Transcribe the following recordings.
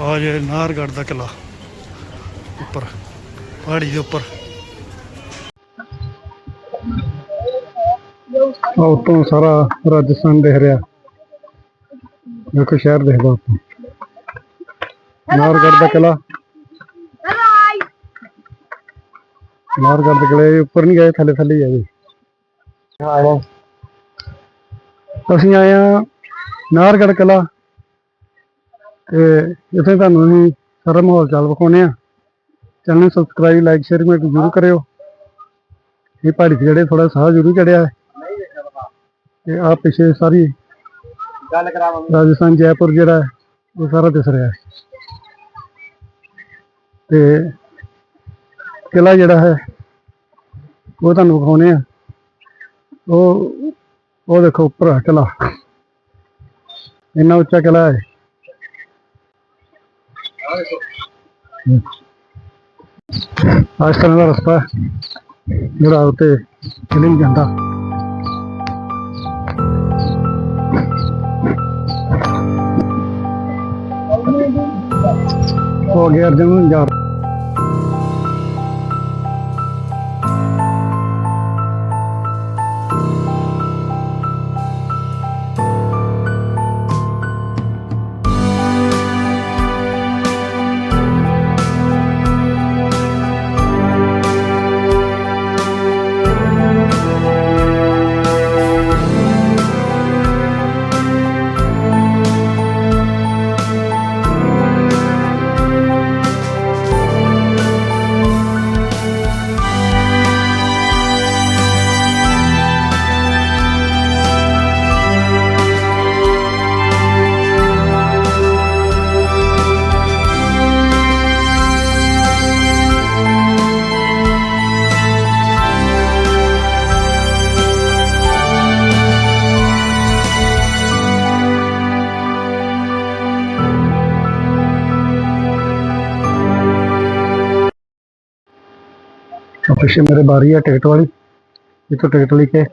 ਆ ਜੇ ਨਾਹਰਗੜ੍ਹ ਦਾ ਕਿਲਾ ਉੱਪਰ ਪਹਾੜੀ ਦੇ ਉੱਪਰ। ਆ ਉਤੋਂ ਸਾਰਾ ਰਾਜਸਥਾਨ ਦਿਖ ਰਿਹਾ। ਦੇਖੋ ਸ਼ਹਿਰ ਦਿਖਦਾ ਉੱਤੋਂ। ਨਾਹਰਗੜ੍ਹ ਦਾ ਕਿਲਾ। ਨਾਹਰਗੜ੍ਹ ਦੇ ਕਿਲੇ ਦੇ ਉੱਪਰ ਨਹੀਂ ਗਏ ਥੱਲੇ ਥੱਲੇ ਹੀ ਆ ਜੀ। ਅਸੀਂ ਆਏ ਆ ਨਾਹਰਗੜ੍ਹ ਕਿਲਾ। ਤੇ ਇੱਥੇ ਤੁਹਾਨੂੰ ਅਸੀਂ ਸਾਰਾ ਮਾਹੌਲ ਚਾਲ ਵਿਖਾਉਨੇ ਆ ਚੈਨਲ ਨੂੰ ਸਬਸਕ੍ਰਾਈਬ ਲਾਈਕ ਸ਼ੇਅਰ ਕਮੈਂਟ ਜ਼ਰੂਰ ਕਰਿਓ। ਇਹ ਪਹਾੜੀ ਤੇ ਜਿਹੜੇ ਥੋੜਾ ਸਾਹ ਜ਼ਰੂਰ ਚੜਿਆ ਹੈ। ਤੇ ਆ ਪਿੱਛੇ ਸਾਰੀ ਗੱਲ ਕਰਾਵਾਂ ਰਾਜਸਥਾਨ ਜੈਪੁਰ ਜਿਹੜਾ ਹੈ, ਉਹ ਸਾਰਾ ਦਿਸ ਰਿਹਾ ਹੈ। ਤੇ ਕਿਲਾ ਜਿਹੜਾ ਹੈ ਉਹ ਤੁਹਾਨੂੰ ਵਿਖਾਉਨੇ ਆ ਉਹ ਉਹ ਦੇਖੋ ਉੱਪਰ ਆ ਕਿਲਾ ਇੰਨਾ ਉੱਚਾ ਕਿਲਾ ਹੈ। ਆਹ ਇਸ ਤਰ੍ਹਾਂ ਦਾ ਰਸਤਾ ਜਿਹੜਾ ਉੱਤੇ ਕਿਲੇ ਜਾਂਦਾ। ਹੋ ਗਿਆ ਅਰਜਨ ਨੂੰ ਜਾ ਪਿੱਛੇ ਮੇਰੇ ਬਾਰੀ ਆ ਟਿਕਟ ਵਾਲੀ, ਜਿੱਥੋਂ ਟਿਕਟ ਲੈ ਕੇ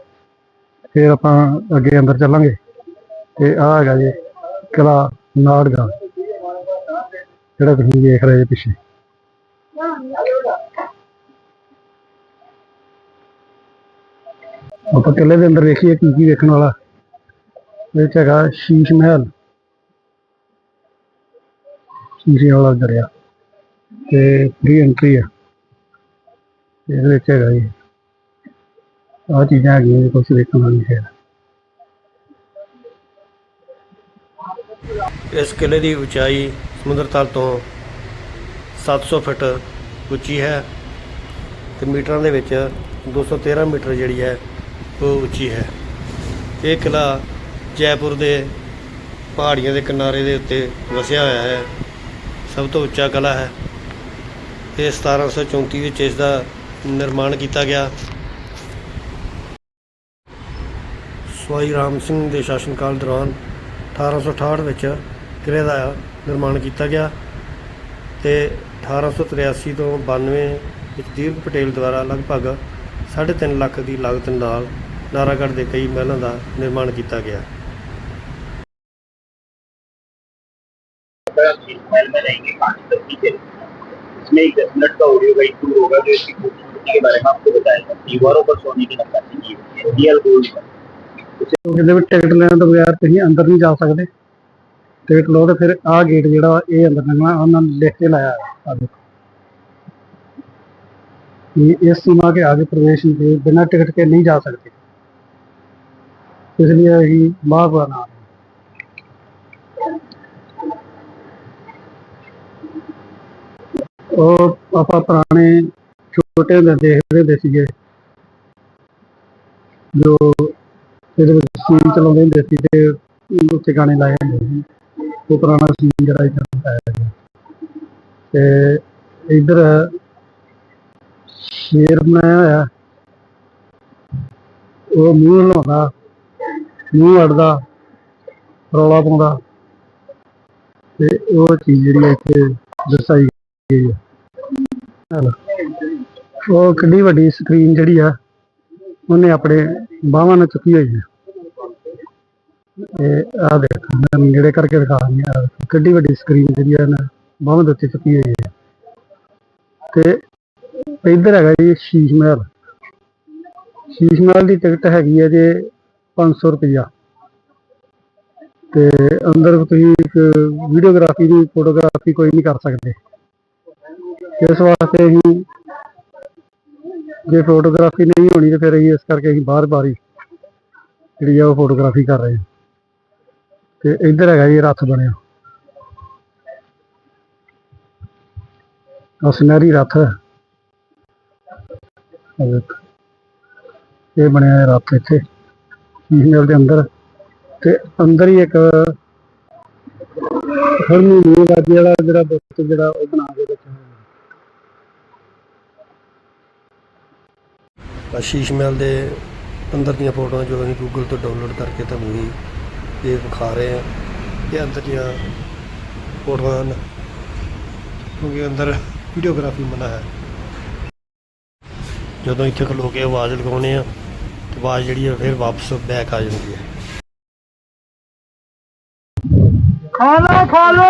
ਫਿਰ ਆਪਾਂ ਅੱਗੇ ਅੰਦਰ ਚੱਲਾਂਗੇ। ਤੇ ਆ ਹੈਗਾ ਜੀ ਕਿਲਾ ਨਾੜਗਾ, ਜਿਹੜਾ ਤੁਸੀਂ ਦੇਖ ਰਹੇ ਜੀ ਪਿੱਛੇ। ਆਪਾਂ ਕਿਲੇ ਦੇ ਅੰਦਰ ਵੇਖੀਏ ਕੀ ਕੀ ਵੇਖਣ ਵਾਲਾ। ਇਹ 'ਚ ਹੈਗਾ ਸ਼ੀਸ਼ ਮਹਿਲ। ਸ਼ੀਸ਼ੇ ਵਾਲਾ ਦਰਿਆ। ਤੇ ਫ੍ਰੀ ਐਂਟਰੀ ਆ। ਇਹਦੇ ਵਿੱਚ ਹੈਗਾ ਜੀ। ਆਹ ਚੀਜ਼ਾਂ ਹੈਗੀਆਂ ਜੀ, ਕੁਛ ਵਾਲੀਆਂ ਹੈ। ਇਸ ਕਿਲੇ ਦੀ ਉਚਾਈ ਸਮੁੰਦਰ ਤਲ ਤੋਂ 700 ਫੁੱਟ ਉੱਚੀ ਹੈ ਤੇ ਮੀਟਰਾਂ ਦੇ ਵਿੱਚ 213 ਮੀਟਰ ਜਿਹੜੀ ਹੈ, ਉਹ ਉੱਚੀ ਹੈ। ਇਹ ਕਿਲਾ ਜੈਪੁਰ ਦੇ ਪਹਾੜੀਆਂ ਦੇ ਕਿਨਾਰੇ ਦੇ ਉੱਤੇ ਵਸਿਆ ਹੋਇਆ ਹੈ। ਸਭ ਤੋਂ ਉੱਚਾ ਕਿਲਾ ਹੈ। ਇਹ 1734 ਵਿੱਚ ਇਸ ਦਾ ਨਿਰਮਾਣ ਕੀਤਾ ਗਿਆ। ਸਵਾਈ ਰਾਮ ਸਿੰਘ ਦੇ ਸ਼ਾਸਨ ਕਾਲ ਦੌਰਾਨ 1868 ਵਿੱਚ ਕਿਲੇ ਦਾ ਨਿਰਮਾਣ ਕੀਤਾ ਗਿਆ ਤੇ 1883 ਤੋਂ 92 ਵਿੱਚ ਦੀਪ ਪਟੇਲ ਦੁਆਰਾ ਲਗਭਗ 3.5 ਲੱਖ ਦੀ ਲਾਗਤ ਨਾਲ ਨਾਰਾਗੜ੍ਹ ਦੇ ਕਈ ਮਹਿਲਾਂ ਦਾ ਨਿਰਮਾਣ ਕੀਤਾ ਗਿਆ। ਮਹਿਲ इसमें एक दस मिनट का ऑडियो गाइड टूर होगा जो इसकी खूबसूरती के बारे में आपको बताएगा दीवारों पर सोने की नक्काशी की हुई है रियल गोल्ड पर ਜਿਹਦੇ ਵਿੱਚ ਟਿਕਟ ਲੈਣ ਤੋਂ ਬਗੈਰ ਤੁਸੀਂ ਅੰਦਰ ਨਹੀਂ ਜਾ ਸਕਦੇ ਟਿਕਟ ਲਓ ਤੇ ਫਿਰ ਆਹ ਗੇਟ ਜਿਹੜਾ ਵਾ, ਇਹ ਅੰਦਰ ਲੰਘਣਾ ਉਹਨਾਂ ਨੇ ਲਿਖ ਕੇ ਲਾਇਆ ਹੈ ਆਹ ਦੇਖੋ ये इस सीमा के आगे प्रवेश के बिना टिकट के नहीं जा सकते इसलिए ही बाघ का नाम है। ਉਹ ਆਪਾਂ ਪੁਰਾਣੇ ਛੋਟੇ ਹੁੰਦੇ ਦੇਖਦੇ ਹੁੰਦੇ ਸੀਗੇ। ਜੋ ਇਹਦੇ ਵਿੱਚ ਸੀਨ ਚਲਾਉਂਦੇ ਹੁੰਦੇ ਸੀ ਤੇ ਉੱਥੇ ਗਾਣੇ ਲਾਏ ਹੁੰਦੇ ਸੀ। ਉਹ ਪੁਰਾਣਾ ਸੀਨ ਜਿਹੜਾ ਇੱਧਰ ਦਿਖਾਇਆ ਗਿਆ। ਤੇ ਇੱਧਰ ਸ਼ੇਰ ਬਣਾਇਆ ਹੋਇਆ। ਉਹ ਮੂੰਹ ਹਿਲਾਉਂਦਾ, ਮੂੰਹ ਅੜਦਾ, ਰੌਲਾ ਪਾਉਂਦਾ। ਤੇ ਉਹ ਚੀਜ਼ ਜਿਹੜੀ ਇੱਥੇ ਦਰਸਾਈ ਗਈ ਹੈ ਉਹ ਕਿੰਨੀ ਵੱਡੀ ਸਕਰੀਨ ਜਿਹੜੀ ਆ, ਉਹਨੇ ਆਪਣੇ ਬਾਹਾਂ ਨਾਲ ਚੁੱਕੀ ਹੋਈ ਹੈ ਇਹ ਆ ਦੇਖ, ਮੈਂ ਨੇੜੇ ਕਰਕੇ ਦਿਖਾ ਰਹੀ ਕਿੰਨੀ ਵੱਡੀ ਸਕਰੀਨ ਜਿਹੜੀ ਆ ਨਾ, ਬਾਹਾਂ ਦੇ ਉੱਤੇ ਚੁੱਕੀ ਹੋਈ ਹੈ ਤੇ ਇੱਧਰ ਹੈਗਾ ਜੀ ਸ਼ੀਸ਼ ਮਹਿਲ। ਸ਼ੀਸ਼ ਮਹਿਲ ਦੀ ਟਿਕਟ ਹੈਗੀ ਹੈ ਜੇ 500 ਰੁਪਇਆ ਤੇ ਅੰਦਰ ਤੁਸੀਂ ਇੱਕ ਵੀਡੀਓਗ੍ਰਾਫੀ ਦੀ ਫੋਟੋਗ੍ਰਾਫੀ ਕੋਈ ਨਹੀਂ ਕਰ ਸਕਦੇ। ਇਸ ਵਾਸਤੇ ਅਸੀਂ ਜੇ ਫੋਟੋਗ੍ਰਾਫੀ ਨਹੀਂ ਹੋਣੀ ਤੇ ਫਿਰ ਅਸੀਂ ਇਸ ਕਰਕੇ ਅਸੀਂ ਬਾਹਰ ਬਾਰੀ ਜਿਹੜੀ ਆ ਉਹ ਫੋਟੋਗ੍ਰਾਫੀ ਕਰ ਰਹੇ ਹਾਂ। ਤੇ ਇੱਧਰ ਹੈਗਾ ਜੀ ਰੱਥ ਬਣਿਆ। ਉਹ ਸੁਨਹਿਰੀ ਰੱਥ ਇਹ ਬਣਿਆ ਹੈ ਰੱਥ ਇੱਥੇ। ਮਹਿਲ ਦੇ ਅੰਦਰ। ਤੇ ਅੰਦਰ ਹੀ ਇੱਕ ਹਰਮੀ ਨੀਂਹ ਵਾਜੇ ਵਾਲਾ ਜਿਹੜਾ ਬੁੱਤ ਜਿਹੜਾ ਉਹ ਬਣਾ ਕੇ ਰੱਖਿਆ ਹੋਇਆ ਸ਼ੀਸ਼ ਮਹਿਲ ਦੇ ਅੰਦਰ ਦੀਆਂ ਫੋਟੋਆਂ ਜੋ ਅਸੀਂ ਗੂਗਲ ਤੋਂ ਡਾਊਨਲੋਡ ਕਰਕੇ ਤੁਹਾਨੂੰ ਵੀ ਇਹ ਵਿਖਾ ਰਹੇ ਆ ਇਹ ਅੰਦਰ ਦੀਆਂ ਫੋਟੋਆਂ ਕਿਉਂਕਿ ਅੰਦਰ ਵੀਡੀਓਗ੍ਰਾਫੀ ਮਨਾ ਹੈ ਜਦੋਂ ਇੱਥੇ ਖਲੋ ਕੇ ਆਵਾਜ਼ ਲਗਾਉਣੇ ਆ ਤੇ ਆਵਾਜ਼ ਜਿਹੜੀ ਆ ਫਿਰ ਵਾਪਸ ਬੈਕ ਆ ਜਾਂਦੀ ਹੈ ਖਾਣਾ ਖਾ ਲੋ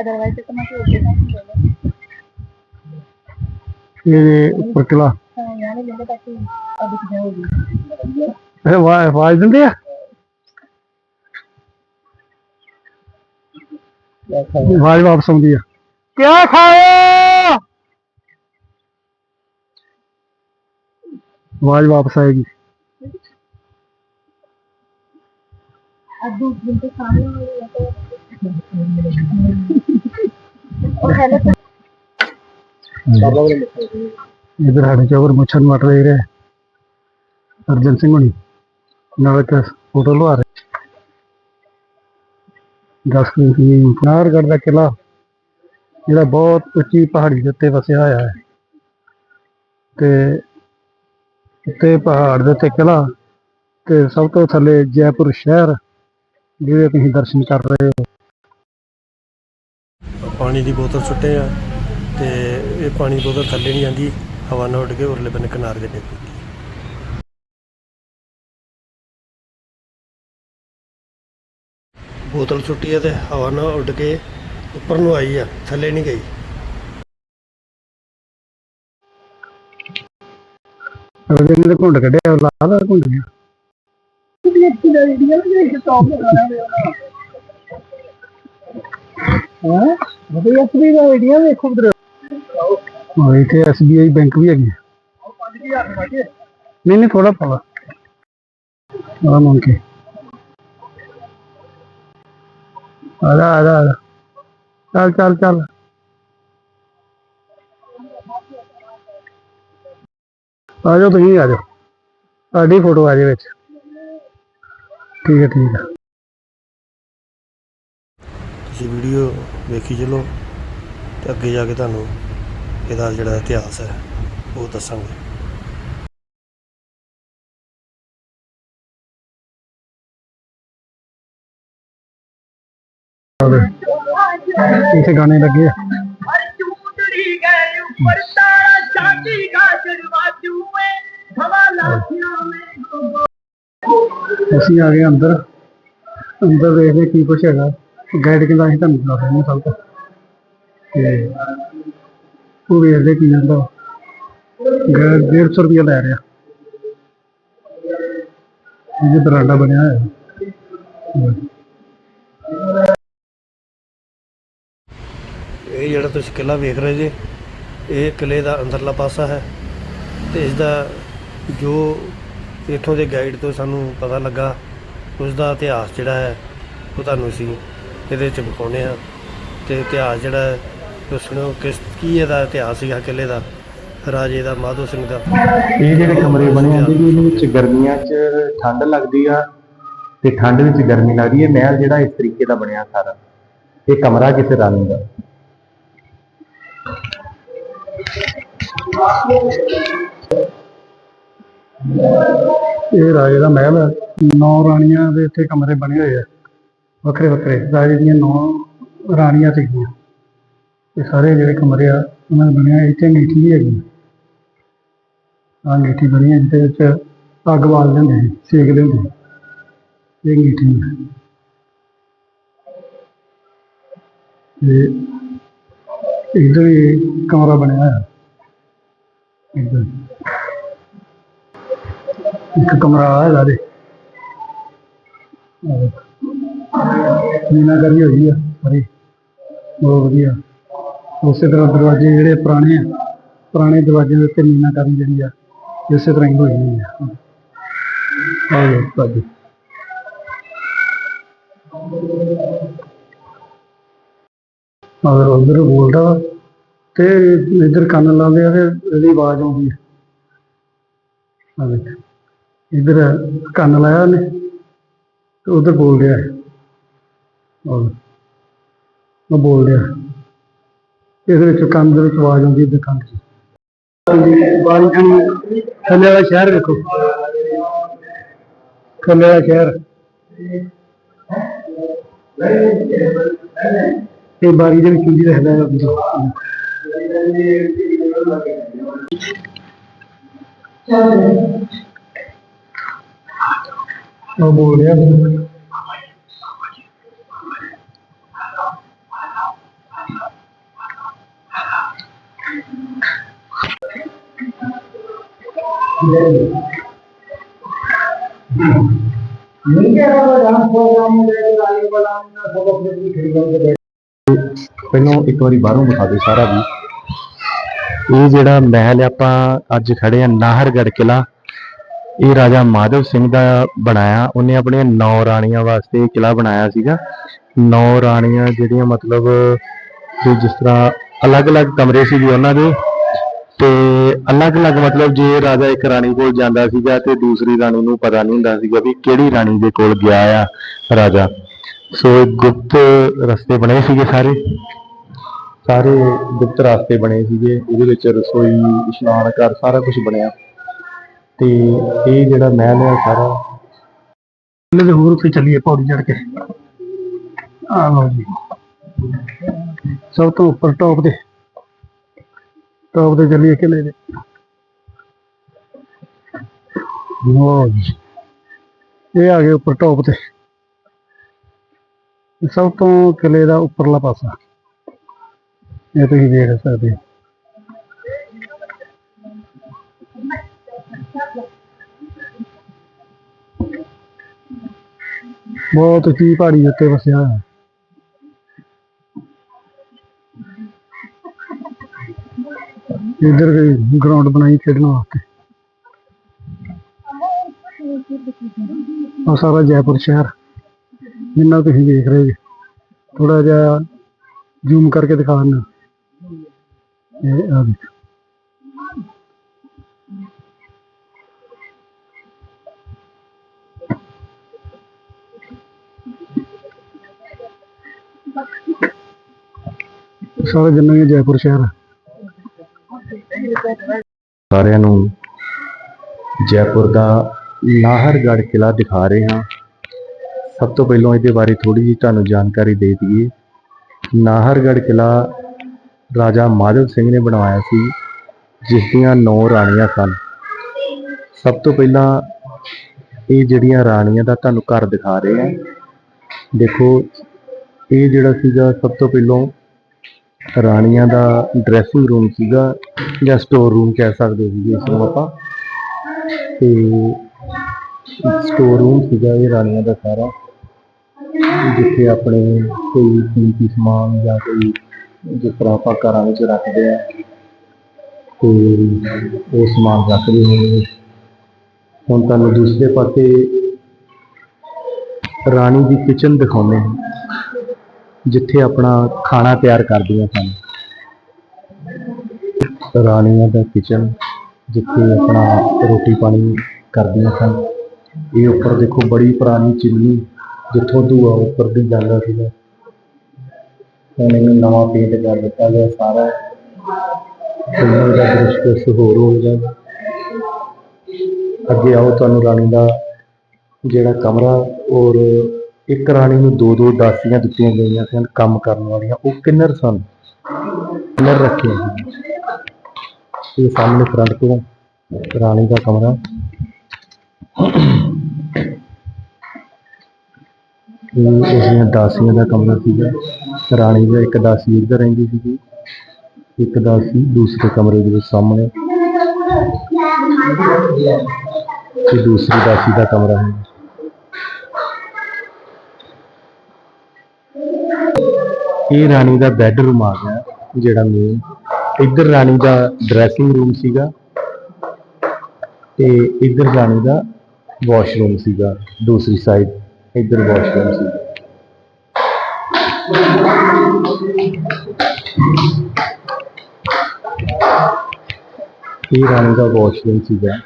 ਅਦਰਵਾਇਜ਼ ਤਾਂ ਮੈਂ ਕੋਈ ਉੱਤੇ ਨਹੀਂ ਇਹ ਪਟਲਾ ਇਹ ਵਾਹ ਆਵਾਜ਼ ਦਿੰਦੇ ਆ? ਆਵਾਜ਼ ਵਾਪਸ ਆਉਂਦੀ ਆ। ਕਿਆ ਖਾਇਆ? ਆਵਾਜ਼ ਵਾਪਸ ਆਏਗੀ। ਅੱਧੂ ਦਿਨ ਤੇ ਸਾਹਮਣੇ ਉਹ ਹੈਲੋ रही है तो और पहले तो ਇਧਰ ਸਾਡੇ ਚੌਰ ਮੁੱਛਣ ਮਟ ਰਹੇ ਰਹੇ ਅਰਜਨ ਸਿੰਘ ਹੁਣੀ ਨਾਲ ਇੱਕ ਫੋਟੋ ਲਵਾ ਰਹੇ ਦਸ ਕੁ ਨਾਰਗੜ੍ਹ ਦਾ ਕਿਲਾ ਜਿਹੜਾ ਬਹੁਤ ਉੱਚੀ ਪਹਾੜੀ ਦੇ ਉੱਤੇ ਵਸਿਆ ਹੋਇਆ ਹੈ ਤੇ ਉੱਤੇ ਪਹਾੜ ਦੇ ਉੱਤੇ ਕਿਲਾ ਤੇ ਸਭ ਤੋਂ ਥੱਲੇ ਜੈਪੁਰ ਸ਼ਹਿਰ ਜਿਹਦੇ ਤੁਸੀਂ ਦਰਸ਼ਨ ਕਰ ਰਹੇ ਹੋ ਪਾਣੀ ਦੀ ਬੋਤਲ ਸੁੱਟੇ ਆ ਤੇ ਇਹ ਪਾਣੀ ਬੋਤਲ ਥੱਲੇ ਨਹੀਂ ਜਾਂਦੀ ਹਵਾ ਨਾਲ ਉੱਡ ਕੇ ਉਰਲੇ ਬੰਨੇ ਕਿਨਾਰੇ ਦੇ ਡਿੱਗ ਪੈਂਦੀ ਬੋਤਲ ਸੁੱਟੀ ਹੈ ਤੇ ਹਵਾ ਨਾਲ ਉੱਡ ਕੇ ਉੱਪਰ ਨੂੰ ਆਈ ਆ ਥੱਲੇ ਨਹੀਂ ਗਈ। ਅਗਲੇ ਨੇ ਘੁੰਡ ਕੱਢਿਆ ਲਾ ਲਾ ਘੁੰਡ ਗਿਆ ਹਾਂ ਵਧੀਆ ਸਰੀ ਦਾ ਆਈਡੀਆ ਵੇਖੋ ਉਧਰ ਹਾਂ ਇੱਥੇ ਐਸਬੀਆਈ ਬੈਂਕ ਵੀ ਹੈਗੀ ਨਹੀਂ ਨਹੀਂ ਥੋੜਾ ਪਾਵਾ ਆ ਮੰਗ ਕੇ ਆ ਜਾ ਆ ਜਾ। ਚੱਲ ਚੱਲ ਚੱਲ। ਆ ਜਾਓ ਤੁਸੀਂ, ਆ ਜਾਓ। ਸਾਡੀ ਫੋਟੋ ਆ ਜੇ ਵਿੱਚ। ਠੀਕ ਹੈ ਠੀਕ ਹੈ। ਤੁਸੀਂ ਵੀਡੀਓ ਵੇਖੀ ਚਲੋ। ਤੇ ਅੱਗੇ ਜਾ ਕੇ ਤੁਹਾਨੂੰ ਇਹਦਾ ਜਿਹੜਾ ਇਤਿਹਾਸ ਹੈ ਉਹ ਦੱਸਾਂਗੇ। ਇੱਥੇ ਗਾਣੇ ਲੱਗੇ ਆ? ਹਰ ਚੂਤੜੀ ਗਏ ਉੱਪਰ ਤਾਰਾ ਚਾਂਦੀ ਦਾ ਜੜਵਾ ਚੂਏ ਹਵਾ ਲਾਖਿਆ ਮੇਰੇ ਅਸੀਂ ਆ ਗਏ ਅੰਦਰ ਅੰਦਰ ਦੇਖਦੇ ਕੀ ਕੁਛ ਹੈਗਾ। ਗਾਈਡ ਕਹਿੰਦਾ ਅਸੀਂ ਤੁਹਾਨੂੰ ਦੱਸ ਸਭ ਕੁਝ ਤੇ ਉਹ ਵੇਖਦੇ ਕੀ ਜਾਂਦਾ ਗਾਈਡ 150 ਰੁਪਇਆ ਲੈ ਰਿਹਾ। ਇਹ ਬਰਾਂਡਾ ਬਣਿਆ ਹੋਇਆ। ਇਹ ਜਿਹੜਾ ਤੁਸੀਂ ਕਿਲਾ ਵੇਖ ਰਹੇ ਜੇ, ਇਹ ਕਿਲੇ ਦਾ ਅੰਦਰਲਾ ਪਾਸਾ ਹੈ ਤੇ ਇਸ ਦਾ ਜੋ ਇੱਥੋਂ ਦੇ ਗਾਈਡ ਤੋਂ ਸਾਨੂੰ ਪਤਾ ਲੱਗਾ ਉਸ ਦਾ ਇਤਿਹਾਸ ਜਿਹੜਾ ਹੈ, ਉਹ ਤੁਹਾਨੂੰ ਅਸੀਂ ਇਹਦੇ 'ਚ ਵਿਖਾਉਂਦੇ ਹਾਂ। ਤੇ ਇਤਿਹਾਸ ਜਿਹੜਾ ਹੈ ਉਹ ਸੁਣੋ ਕਿਸ ਕੀ ਇਹਦਾ ਇਤਿਹਾਸ ਸੀਗਾ ਕਿਲੇ ਦਾ ਰਾਜੇ ਦਾ ਮਾਧੋ ਸਿੰਘ ਦਾ? ਇਹ ਜਿਹੜੇ ਕਮਰੇ ਬਣੇ ਆਂਦੇ ਜੀ ਇਹਦੇ ਵਿੱਚ ਗਰਮੀਆਂ 'ਚ ਠੰਡ ਲੱਗਦੀ ਆ ਤੇ ਠੰਡ ਵਿੱਚ ਗਰਮੀ ਲੱਗਦੀ ਹੈ ਮਹਿਲ ਜਿਹੜਾ ਇਸ ਤਰੀਕੇ ਦਾ ਬਣਿਆ ਸਾਰਾ। ਇਹ ਕਮਰਾ ਕਿਸੇ ਰਾਣੀ ਦਾ। ਇਹ ਰਾਜੇ ਦਾ ਮਹਿਲ ਹੈ ਨੌ ਰਾਣੀਆਂ ਦੇ ਇੱਥੇ ਕਮਰੇ ਬਣੇ ਹੋਏ ਆ। ਵੱਖਰੇ ਵੱਖਰੇ ਰਾਜੇ ਦੀਆਂ ਨੌ ਰਾਣੀਆਂ ਸੀਗੀਆਂ। ਇਹ ਸਾਰੇ ਜਿਹੜੇ ਕਮਰੇ ਆ, ਉਹਨਾਂ ਦੇ ਬਣਿਆ ਇੱਥੇ ਅੰਗੀਠੀ ਵੀ ਹੈਗੀ। ਆ ਅੰਗੀਠੀ ਬਣੀ ਹੈ, ਜਿਹਦੇ ਵਿੱਚ ਅੱਗ ਬਾਲ ਦਿੰਦੇ ਸੀ ਸੇਕਦੇ ਹੁੰਦੇ ਇਹ ਅੰਗੀਠੀ ਹੈ। ਤੇ ਇੱਧਰ ਵੀ ਕਮਰਾ ਬਣਿਆ ਹੋਇਆ। ਇੱਧਰ। ਇੱਕ ਕਮਰਾ ਹੈਗਾ ਦੇ ਮੀਨਾ ਕਰੀ ਹੋਈ ਆ ਸਾਰੀ ਬਹੁਤ ਵਧੀਆ। ਉਸੇ ਤਰ੍ਹਾਂ ਦਰਵਾਜ਼ੇ ਜਿਹੜੇ ਪੁਰਾਣੇ ਆ, ਪੁਰਾਣੇ ਦਰਵਾਜ਼ਿਆਂ ਦੇ ਉੱਤੇ ਮੀਨਾ ਜਿਹੜੀ ਆ ਇਸੇ ਤਰ੍ਹਾਂ ਹੀ ਹੋਈ ਹੋਈ ਆ। ਆਹ ਭਾਜੀ। ਮਗਰ ਉਧਰ ਬੋਲਦਾ ਤੇ ਇਧਰ ਕੰਨ ਲਾਉਂਦੇ ਆ ਤੇ ਇਹਦੀ ਆਵਾਜ਼ ਆਉਂਦੀ ਹੈ ਆ ਦੇਖ ਇਧਰ ਕੰਨ ਲਾਇਆ ਨੇ ਤੇ ਉਧਰ ਬੋਲ ਰਿਹਾ। ਹੈ ਉਹ ਬੋਲ ਰਿਹਾ। ਇਹਦੇ ਵਿੱਚ ਕੰਨ ਦੇ ਵਿੱਚ ਆਵਾਜ਼ ਆਉਂਦੀ ਹੈ ਕੰਨ 'ਚ। ਬਾਰੀ ਥੱਲੇ ਵਾਲਾ ਸ਼ਹਿਰ ਵੇਖੋ। ਥੱਲੇ ਵਾਲਾ ਸ਼ਹਿਰ। ਇਹ ਬਾਰੀ ਦੇ ਵਿੱਚ ਕੀ ਰੱਖਦਾ ਹੈ। ਉਹ ਬੋਲ ਰਿਹਾ। ਪਹਿਲਾਂ ਇੱਕ ਵਾਰੀ ਬਾਹਰੋਂ ਵਿਖਾ ਦਿਓ ਸਾਰਾ ਵੀ। ਇਹ ਜਿਹੜਾ ਮਹਿਲ ਆਪਾਂ ਅੱਜ ਖੜੇ ਆ ਨਾਹਰਗੜ੍ਹ ਕਿਲਾ ਇਹ ਰਾਜਾ ਮਾਧਵ ਸਿੰਘ ਦਾ ਬਣਾਇਆ। ਉਹਨੇ ਆਪਣੀਆਂ ਨੌ ਰਾਣੀਆਂ ਵਾਸਤੇ ਇਹ ਕਿਲਾ ਬਣਾਇਆ ਸੀਗਾ। ਨੌ ਰਾਣੀਆਂ ਜਿਹੜੀਆਂ ਮਤਲਬ ਜਿਸ ਤਰ੍ਹਾਂ ਅਲੱਗ-ਅਲੱਗ ਕਮਰੇ ਸੀਗੇ ਉਹਨਾਂ ਦੇ ਤੇ ਅਲੱਗ-ਅਲੱਗ ਮਤਲਬ ਜੇ ਰਾਜਾ ਇੱਕ ਰਾਣੀ ਕੋਲ ਜਾਂਦਾ ਸੀਗਾ ਤੇ ਦੂਸਰੀ ਰਾਣੀ ਨੂੰ ਪਤਾ ਨਹੀਂ ਹੁੰਦਾ ਸੀਗਾ ਵੀ ਕਿਹੜੀ ਰਾਣੀ ਦੇ ਕੋਲ ਗਿਆ ਆ ਰਾਜਾ। ਸੋ ਗੁਪਤ ਰਸਤੇ ਬਣੇ ਸੀਗੇ ਸਾਰੇ। ਸਾਰੇ ਗੁਪਤ ਰਸਤੇ ਬਣੇ ਸੀਗੇ। ਉਹਦੇ ਵਿੱਚ ਰਸੋਈ, ਇਸ਼ਨਾਨ ਘਰ ਸਾਰਾ ਕੁਝ ਬਣਿਆ। ਤੇ ਇਹ ਜਿਹੜਾ ਮਹਿਲ ਹੈ ਸਾਰਾ। ਇਹਨੇ ਦੇ ਹੋਰ ਉੱਤੇ ਚੱਲੀਏ ਪੌੜੀ ਚੜ ਕੇ। ਆ ਲਓ ਜੀ। ਸਭ ਤੋਂ ਉੱਪਰ ਟੌਪ ਤੇ ਟੌਪ ਤੇ ਚੱਲੀਏ ਕਿਲੇ ਦੇ ਲਓ ਜੀ। ਇਹ ਆ ਗਏ ਉੱਪਰ ਟੌਪ ਤੇ। ਸਭ ਤੋਂ ਕਿਲੇ ਦਾ ਉੱਪਰਲਾ ਪਾਸਾ। ਇਹ ਤੁਸੀਂ ਦੇਖ ਸਕਦੇ ਬਹੁਤ ਉੱਚੀ ਪਹਾੜੀ ਉੱਤੇ ਵਸਿਆ ਹੋਇਆ। ਹੈ। ਇੱਧਰ ਗਰਾਊਂਡ ਬਣਾਈ ਖੇਡਣ ਵਾਸਤੇ। ਆ ਸਾਰਾ ਜੈਪੁਰ ਸ਼ਹਿਰ, ਜਿੰਨਾ ਤੁਸੀਂ ਦੇਖ ਰਹੇ ਜੀ। ਥੋੜਾ ਜਿਹਾ ਜ਼ੂਮ ਕਰਕੇ ਦਿਖਾ ਇਹ ਆ ਦੇਖ। ਸਾਰਾ ਜਿੰਨਾ ਹੀ ਜੈਪੁਰ ਸ਼ਹਿਰ ਹੈ ਸਾਰਿਆਂ ਨੂੰ ਜੈਪੁਰ ਦਾ ਨਾਹਰਗੜ੍ਹ ਕਿਲਾ ਦਿਖਾ ਰਹੇ ਹਾਂ। ਸਭ ਤੋਂ ਪਹਿਲਾਂ ਇਹਦੇ ਬਾਰੇ ਥੋੜੀ ਜਿਹੀ ਤੁਹਾਨੂੰ ਜਾਣਕਾਰੀ ਦੇ ਦਈਏ। ਨਾਹਰਗੜ੍ਹ ਕਿਲਾ ਰਾਜਾ ਮਾਧਵ ਸਿੰਘ ਨੇ ਬਣਵਾਇਆ ਸੀ, ਜਿਸ ਦੀਆਂ ਨੌ ਰਾਣੀਆਂ ਸਨ। ਸਭ ਤੋਂ ਪਹਿਲਾਂ ਇਹ ਜਿਹੜੀਆਂ ਰਾਣੀਆਂ ਦਾ ਤੁਹਾਨੂੰ ਘਰ ਦਿਖਾ ਰਹੇ ਹਾਂ। ਦੇਖੋ, ਇਹ ਜਿਹੜਾ ਸੀਗਾ ਸਭ ਤੋਂ ਪਹਿਲਾਂ ਰਾਣੀਆਂ ਦਾ ਡਰੈਸਿੰਗ ਰੂਮ ਸੀਗਾ, ਜਾਂ ਸਟੋਰ ਰੂਮ ਕਹਿ ਸਕਦੇ ਸੀਗੇ ਇਸ ਨੂੰ ਆਪਾਂ। ਤੇ ਸਟੋਰ ਰੂਮ ਸੀਗਾ ਇਹ ਰਾਣੀਆਂ ਦਾ ਸਾਰਾ, ਜਿੱਥੇ ਆਪਣੇ ਕੋਈ ਕੀਮਤੀ ਸਮਾਨ ਜਾਂ ਕੋਈ ਜਿਸ ਤਰ੍ਹਾਂ ਆਪਾਂ ਘਰਾਂ ਵਿੱਚ ਰੱਖਦੇ ਆ, ਤੇ ਉਹ ਸਮਾਨ ਰੱਖਦੇ ਹੋਣਗੇ। ਹੁਣ ਤੁਹਾਨੂੰ ਦੂਸਰੇ ਪਾਸੇ ਰਾਣੀ ਦੀ ਕਿਚਨ ਦਿਖਾਉਂਦੇ ਹਾਂ। ਜਿੱਥੇ ਆਪਣਾ ਖਾਣਾ ਤਿਆਰ ਕਰਦੀਆਂ ਸਨ। ਰਾਣੀਆਂ ਦਾ ਕਿਚਨ ਜਿੱਥੇ ਆਪਣਾ ਰੋਟੀ ਪਾਣੀ ਕਰਦੀਆਂ ਸਨ। ਇਹ ਉੱਪਰ ਦੇਖੋ ਬੜੀ ਪੁਰਾਣੀ ਚਿਮਨੀ, ਜਿੱਥੋਂ ਧੂਆ ਉੱਪਰ ਦੀ ਜਾਂਦਾ ਸੀਗਾ। ਹੁਣ ਇਹਨੂੰ ਨਵਾਂ ਪੇਂਟ ਕਰ ਦਿੱਤਾ ਗਿਆ ਸਾਰਾ। ਇਹਨਾਂ ਦਾ ਦ੍ਰਿਸ਼ ਕੁਛ ਹੋਰ ਹੋ ਜਾਏਗਾ ਅੱਗੇ ਆਓ, ਤੁਹਾਨੂੰ ਰਾਣੀ ਦਾ ਜਿਹੜਾ ਕਮਰਾ ਔਰ ਇੱਕ ਰਾਣੀ ਨੂੰ ਦੋ ਦੋ ਦਾਸੀਆਂ ਦਿੱਤੀਆਂ ਗਈਆਂ ਸਨ ਕੰਮ ਕਰਨ ਵਾਲੀਆਂ, ਉਹ ਕਿੰਨਰ ਸਨ? ਕਿੰਨਰ ਰੱਖੇ ਸੀ ਇਹ ਸਾਹਮਣੇ ਫਰੰਟ ਤੋਂ ਰਾਣੀ ਦਾ ਕਮਰਾ। ਇਹ ਉਸਦੀਆਂ ਦਾਸੀਆਂ ਦਾ ਕਮਰਾ ਸੀਗਾ, ਰਾਣੀ ਦਾ ਇੱਕ ਦਾਸੀ ਇੱਧਰ ਰਹਿੰਦੀ ਸੀਗੀ, ਇੱਕ ਦਾਸੀ ਦੂਸਰੇ ਕਮਰੇ ਦੇ ਵਿੱਚ ਸਾਹਮਣੇ। ਤੇ ਦੂਸਰੀ ਦਾਸੀ ਦਾ ਕਮਰਾ ਹੈ। ਇਹ ਰਾਣੀ ਦਾ ਬੈੱਡਰੂਮ ਆ ਗਿਆ, ਜਿਹੜਾ ਮੇਨ ਇੱਧਰ ਰਾਣੀ ਦਾ ਡਰੈਸਿੰਗ ਰੂਮ ਸੀਗਾ ਤੇ ਇੱਧਰ ਰਾਣੀ ਦਾ ਵਾਸ਼ਰੂਮ ਸੀਗਾ, ਦੂਸਰੀ ਸਾਈਡ ਇੱਧਰ ਵਾਸ਼ਰੂਮ ਸੀ ਇਹ ਰਾਣੀ ਦਾ ਵਾਸ਼ਰੂਮ ਸੀਗਾ।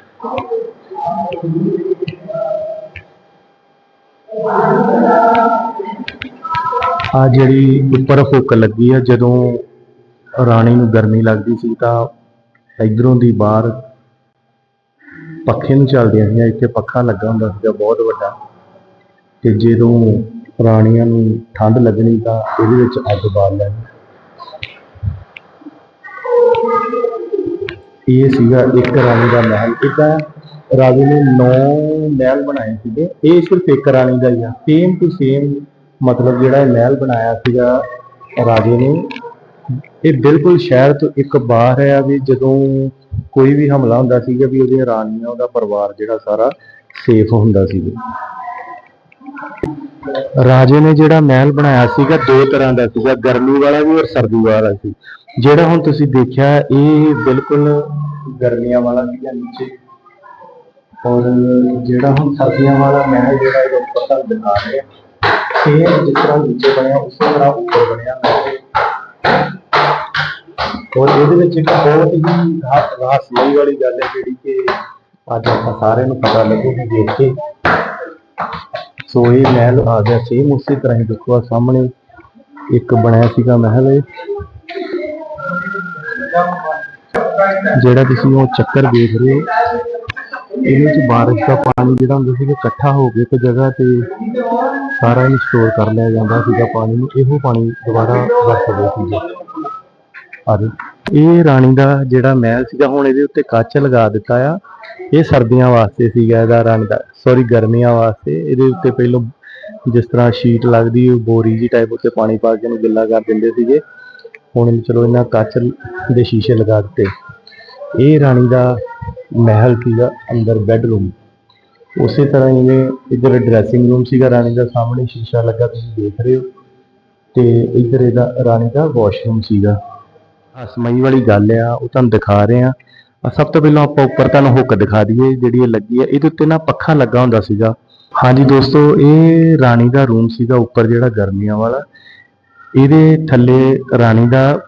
ਆ ਜਿਹੜੀ ਉੱਪਰ ਫੁੱਕ ਲੱਗੀ ਆ, ਜਦੋਂ ਰਾਣੀ ਨੂੰ ਗਰਮੀ ਲੱਗਦੀ ਸੀ ਤਾਂ ਇਧਰੋਂ ਦੀ ਬਾਹਰ ਪੱਖੇ ਨੂੰ ਚੱਲਦੀਆਂ ਸੀ ਇੱਥੇ ਪੱਖਾ ਲੱਗਾ ਹੁੰਦਾ ਸੀਗਾ ਬਹੁਤ ਵੱਡਾ ਤੇ ਜਦੋਂ ਰਾਣੀਆਂ ਨੂੰ ਠੰਡ ਲੱਗਣੀ ਤਾਂ ਇਹਦੇ ਵਿੱਚ ਅੱਗ ਬਾਲ ਲੈਣੀ। ਇਹ ਸੀਗਾ ਇੱਕ ਰਾਣੀ ਦਾ ਮਹਿਲ। ਇਦਾਂ ਰਾਜੇ ਨੇ 9 ਮਹਿਲ ਬਣਾਏ ਸੀਗੇ। ਇਹ ਸਿਰਫ ਇੱਕ ਰਾਣੀ ਦਾ ਹੀ ਆ। ਸੇਮ ਟੂ ਸੇਮ ਮਤਲਬ ਜਿਹੜਾ ਇਹ ਮਹਿਲ ਬਣਾਇਆ ਸੀਗਾ ਰਾਜੇ ਨੇ, ਇਹ ਬਿਲਕੁਲ ਸ਼ਹਿਰ ਤੋਂ ਇੱਕ ਬਾਹਰ ਹੈ ਵੀ ਜਦੋਂ ਕੋਈ ਵੀ ਹਮਲਾ ਹੁੰਦਾ ਸੀਗਾ ਵੀ ਉਹਦੀਆਂ ਰਾਣੀਆਂ, ਉਹਦਾ ਪਰਿਵਾਰ ਜਿਹੜਾ ਸਾਰਾ ਸੇਫ ਹੁੰਦਾ ਸੀਗਾ। ਰਾਜੇ ਨੇ ਜਿਹੜਾ ਮਹਿਲ ਬਣਾਇਆ ਸੀਗਾ, ਦੋ ਤਰ੍ਹਾਂ ਦਾ ਸੀਗਾ, ਗਰਮੀ ਵਾਲਾ ਵੀ ਔਰ ਸਰਦੀ ਵਾਲਾ ਸੀ ਜਿਹੜਾ ਹੁਣ ਤੁਸੀਂ ਦੇਖਿਆ, ਇਹ ਬਿਲਕੁਲ ਗਰਮੀਆਂ ਵਾਲਾ ਸੀਗਾ ਨੀਚੇ। ਔਰ ਜਿਹੜਾ ਹੁਣ ਸਰਦੀਆਂ ਵਾਲਾ ਮਹਿਲ ਜਿਹੜਾ, ਇਹ ਉੱਪਰ ਦਿਖਾ ਰਹੇ। ਆ ਜਿਸ ਤਰ੍ਹਾਂ ਨੀਚੇ ਬਣਿਆ, ਉਸੇ ਤਰ੍ਹਾਂ ਉੱਪਰ ਬਣਿਆ। ਔਰ ਇਹਦੇ ਵਿੱਚ ਇੱਕ ਬਹੁਤ ਹੀ ਰਹੱਸਮਈ ਵਾਲੀ ਗੱਲ ਹੈ ਜਿਹੜੀ ਕਿ ਅੱਜ ਆਪਾਂ ਸਾਰਿਆਂ ਨੂੰ ਪਤਾ ਲੱਗੂਗੀ ਦੇਖ ਕੇ। ਸੋ ਇਹ ਮਹਿਲ ਆ ਗਿਆ ਸੇਮ ਉਸੇ ਤਰ੍ਹਾਂ ਹੀ ਦੇਖੋ ਸਾਹਮਣੇ ਇੱਕ ਬਣਿਆ ਸੀਗਾ ਮਹਿਲ ਇਹ। ਜਿਹੜਾ ਤੁਸੀਂ ਉਹ ਚੱਕਰ ਦੇਖ ਰਹੇ ਹੋ। ਇਹਦੇ ਵਿੱਚ ਬਾਰਿਸ਼ ਦਾ ਪਾਣੀ ਜਿਹੜਾ ਹੁੰਦਾ ਸੀਗਾ, ਇਕੱਠਾ ਹੋ ਕੇ ਇੱਕ ਜਗ੍ਹਾ ਤੇ ਸਾਰਾ ਹੀ ਸਟੋਰ ਕਰ ਲਿਆ ਜਾਂਦਾ ਸੀਗਾ ਪਾਣੀ ਨੂੰ, ਇਹੋ ਪਾਣੀ ਦੁਬਾਰਾ ਵਰਤਦੇ ਸੀਗੇ। ਆ ਇਹ ਰਾਣੀ ਦਾ ਜਿਹੜਾ ਮਹਿਲ ਸੀਗਾ, ਹੁਣ ਇਹਦੇ ਉੱਤੇ ਕੱਚ ਲਗਾ ਦਿੱਤਾ ਆ। ਇਹ ਸਰਦੀਆਂ ਵਾਸਤੇ ਸੀਗਾ ਇਹਦਾ ਰਾਣੀ ਦਾ ਸੌਰੀ ਗਰਮੀਆਂ ਵਾਸਤੇ। ਇਹਦੇ ਉੱਤੇ ਪਹਿਲਾਂ ਜਿਸ ਤਰ੍ਹਾਂ ਸ਼ੀਟ ਲੱਗਦੀ, ਉਹ ਬੋਰੀ ਜੀ ਟਾਈਪ ਉੱਤੇ ਪਾਣੀ ਪਾ ਕੇ ਇਹਨੂੰ ਗਿੱਲਾ ਕਰ ਦਿੰਦੇ ਸੀਗੇ। ਹੁਣ ਚਲੋ ਇਹਨਾਂ ਕੱਚ ਦੇ ਸ਼ੀਸ਼ੇ ਲਗਾ ਦਿੱਤੇ। ਇਹ ਰਾਣੀ ਦਾ ਮਹਿਲ ਸੀਗਾ, ਅੰਦਰ ਬੈੱਡਰੂਮ ਉਸੇ ਤਰ੍ਹਾਂ ਜਿਵੇਂ ਇੱਧਰ ਡਰੈਸਿੰਗ ਰੂਮ ਸੀਗਾ, ਰਾਣੀ ਦਾ ਸਾਹਮਣੇ ਸ਼ੀਸ਼ਾ ਲੱਗਾ, ਤੁਸੀਂ ਦੇਖ ਰਹੇ ਹੋ। ਤੇ ਇੱਧਰ ਇਹਦਾ, ਰਾਣੀ ਦਾ ਵਾਸ਼ਰੂਮ ਸੀਗਾ। ਹਸਮਈ ਵਾਲੀ ਗੱਲ ਆ, ਉਹ ਤੁਹਾਨੂੰ ਦਿਖਾ ਰਹੇ ਆ। ਸਭ ਤੋਂ ਪਹਿਲਾਂ ਆਪਾਂ ਉੱਪਰ ਤੁਹਾਨੂੰ ਹੁੱਕ ਦਿਖਾ ਦਈਏ, ਜਿਹੜੀ ਇਹ ਲੱਗੀ ਆ, ਇਹਦੇ ਉੱਤੇ ਨਾ ਪੱਖਾ ਲੱਗਾ ਹੁੰਦਾ ਸੀਗਾ। ਹਾਂਜੀ ਦੋਸਤੋ, ਇਹ ਰਾਣੀ ਦਾ ਰੂਮ ਸੀਗਾ, ਉੱਪਰ ਜਿਹੜਾ ਗਰਮੀਆਂ ਵਾਲਾ। ਇਹਦੇ ਥੱਲੇ ਰਾਣੀ ਦਾ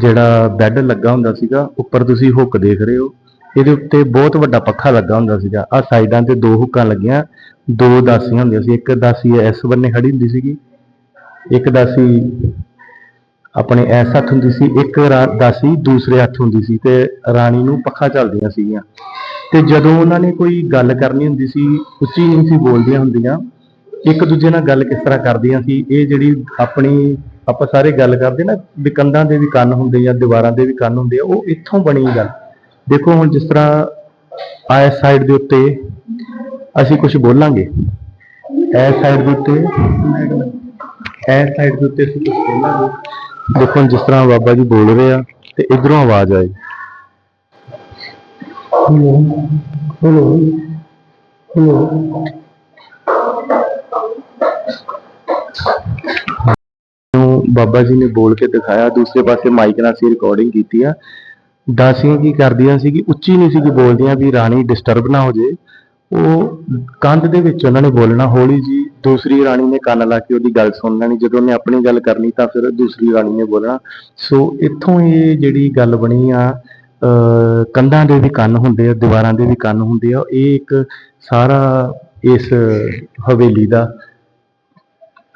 ਜਿਹੜਾ ਬੈੱਡ ਲੱਗਾ ਹੁੰਦਾ ਸੀਗਾ, ਉੱਪਰ ਤੁਸੀਂ ਹੁੱਕ ਦੇਖ ਰਹੇ ਹੋ। ਇਹਦੇ ਉੱਤੇ ਬਹੁਤ ਵੱਡਾ ਪੱਖਾ ਲੱਗਾ ਹੁੰਦਾ ਸੀਗਾ। ਆ ਸਾਈਡਾਂ ਤੇ ਦੋ ਹੁੱਕਾਂ ਲੱਗੀਆਂ, ਦੋ ਦਾਸੀਆਂ ਹੁੰਦੀਆਂ ਸੀ। ਇੱਕ ਦਾਸੀ ਇਸ ਬੰਨੇ ਖੜੀ ਹੁੰਦੀ ਸੀਗੀ, ਇੱਕ ਦਾਸੀ ਆਪਣੇ ਇਸ ਹੱਥ ਹੁੰਦੀ ਸੀ, ਇੱਕ ਰਾ- ਦਾਸੀ ਦੂਸਰੇ ਹੱਥ ਹੁੰਦੀ ਸੀ ਤੇ ਰਾਣੀ ਨੂੰ ਪੱਖਾ ਚੱਲਦੀਆਂ ਸੀਗੀਆਂ। ਤੇ ਜਦੋਂ ਉਹਨਾਂ ਨੇ ਕੋਈ ਗੱਲ ਕਰਨੀ ਹੁੰਦੀ ਸੀ, ਉੱਚੀ ਨਹੀਂ ਸੀ ਬੋਲਦੀਆਂ ਹੁੰਦੀਆਂ, ਇੱਕ ਦੂਜੇ ਨਾਲ ਗੱਲ ਕਿਸ ਤਰ੍ਹਾਂ ਕਰਦੀਆਂ ਸੀ, ਇਹ ਜਿਹੜੀ ਆਪਣੀ, ਆਪਾਂ ਸਾਰੇ ਗੱਲ ਕਰਦੇ ਨਾ ਵਿਕੰਦਾਂ ਦੇ ਵੀ ਕੰਨ ਹੁੰਦੇ ਜਾਂ ਦੀਵਾਰਾਂ ਦੇ ਵੀ ਕੰਨ ਹੁੰਦੇ ਆ, ਉਹ ਇੱਥੋਂ ਬਣੀ ਗੱਲ। ਦੇਖੋ ਹੁਣ ਜਿਸ ਤਰ੍ਹਾਂ ਇਸ ਸਾਈਡ ਦੇ ਉੱਤੇ ਅਸੀਂ ਕੁਝ ਬੋਲਾਂਗੇ ਇਸ ਸਾਈਡ ਦੇ ਉੱਤੇ ਇਸ ਸਾਈਡ ਦੇ ਉੱਤੇ ਅਸੀਂ ਕੁਝ ਬੋਲਾਂਗੇ ਦੇਖੋ ਹੁਣ ਜਿਸ ਤਰ੍ਹਾਂ ਬਾਬਾ ਜੀ ਬੋਲ ਰਹੇ ਆ ਤੇ ਇਧਰੋਂ ਆਵਾਜ਼ ਆਈ ਹੈਲੋ ਹੈਲੋ ਹੈਲੋ ਨੂੰ ਬਾਬਾ ਜੀ ਨੇ ਬੋਲ ਕੇ ਦਿਖਾਇਆ ਦੂਸਰੇ ਪਾਸੇ ਮਾਈਕ ਨਾਲ ਸੀ ਰਿਕਾਰਡਿੰਗ ਕੀਤੀ ਆ ਦਾਸੀਆਂ ਕੀ ਕਰਦੀਆਂ ਸੀ ਕਿ ਉੱਚੀ ਨਹੀਂ ਸੀ ਕਿ ਬੋਲਦੀਆਂ ਵੀ ਰਾਣੀ ਡਿਸਟਰਬ ਨਾ ਹੋ ਜੇ। ਉਹ ਕੰਧ ਦੇ ਵਿੱਚ ਉਹਨਾਂ ਨੇ ਬੋਲਣਾ, ਹੌਲੀ ਜੀ ਦੂਸਰੀ ਰਾਣੀ ਨੇ ਕੰਨ ਲਾ ਕੇ ਉਹਦੀ ਗੱਲ ਸੁਣ ਲੈਣੀ। ਜਦੋਂ ਉਹਨੇ ਆਪਣੀ ਗੱਲ ਕਰਨੀ ਤਾਂ ਫਿਰ ਦੂਸਰੀ ਰਾਣੀ ਨੇ ਬੋਲਣਾ। ਸੋ ਇੱਥੋਂ ਇਹ ਜਿਹੜੀ ਗੱਲ ਬਣੀ ਆ ਕੰਧਾਂ ਦੇ ਵੀ ਕੰਨ ਹੁੰਦੇ ਆ, ਦੀਵਾਰਾਂ ਦੇ ਵੀ ਕੰਨ ਹੁੰਦੇ ਆ, ਇਹ ਇੱਕ ਸਾਰਾ ਇਸ ਹਵੇਲੀ ਦਾ